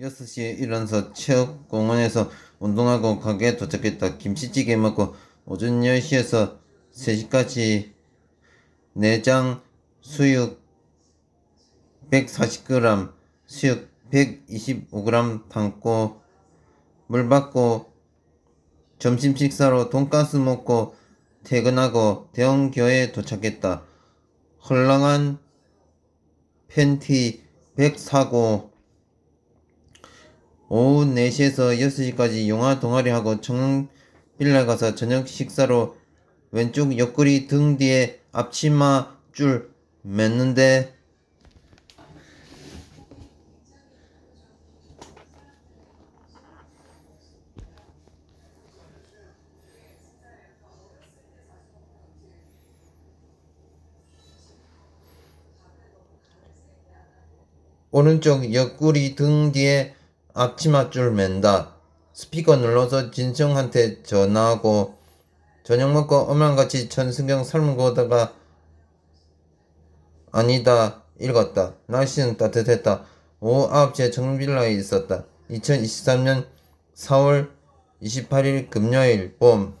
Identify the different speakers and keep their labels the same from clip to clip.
Speaker 1: 6시에 일어나서 체육공원에서 운동하고 가게에 도착했다. 김치찌개 먹고 오전 10시에서 3시까지 내장 수육 140g, 수육 125g 담고 물 받고 점심 식사로 돈가스 먹고 퇴근하고 대형교회에 도착했다. 헐렁한 팬티 100 사고 오후 4시에서 6시까지 영화 동아리 하고 청빌라 가서 저녁 식사로 왼쪽 옆구리 등 뒤에 앞치마 줄 맸는데 오른쪽 옆구리 등 뒤에 앞치마줄 맨다. 스피커 눌러서 진성한테 전화하고 저녁 먹고 엄마랑 같이 천승경 삶은 거 보다가 아니다 읽었다. 날씨는 따뜻했다. 오후 9시에 정빌라에 있었다. 2023년 4월 28일 금요일 봄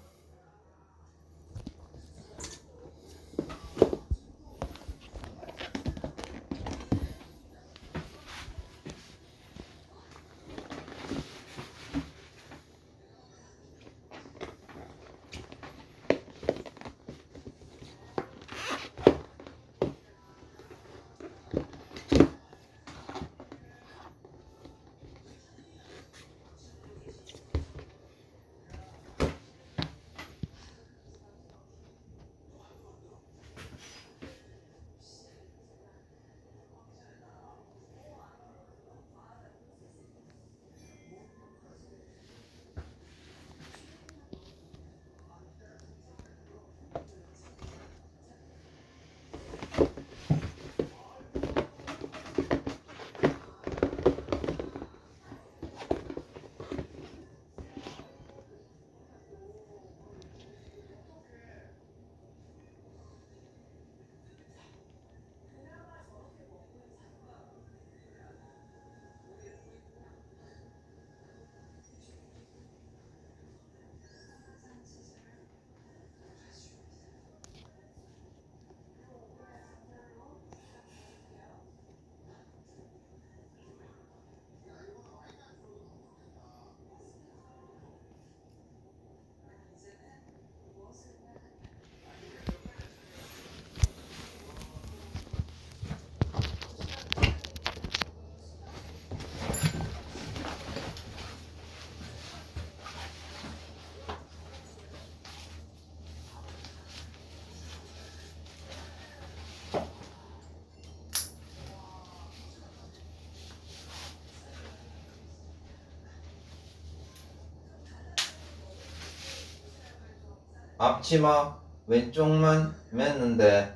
Speaker 1: 앞치마 왼쪽만 맸는데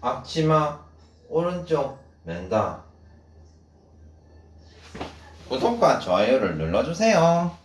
Speaker 1: 앞치마 오른쪽 맨다 구독과 좋아요를 눌러주세요.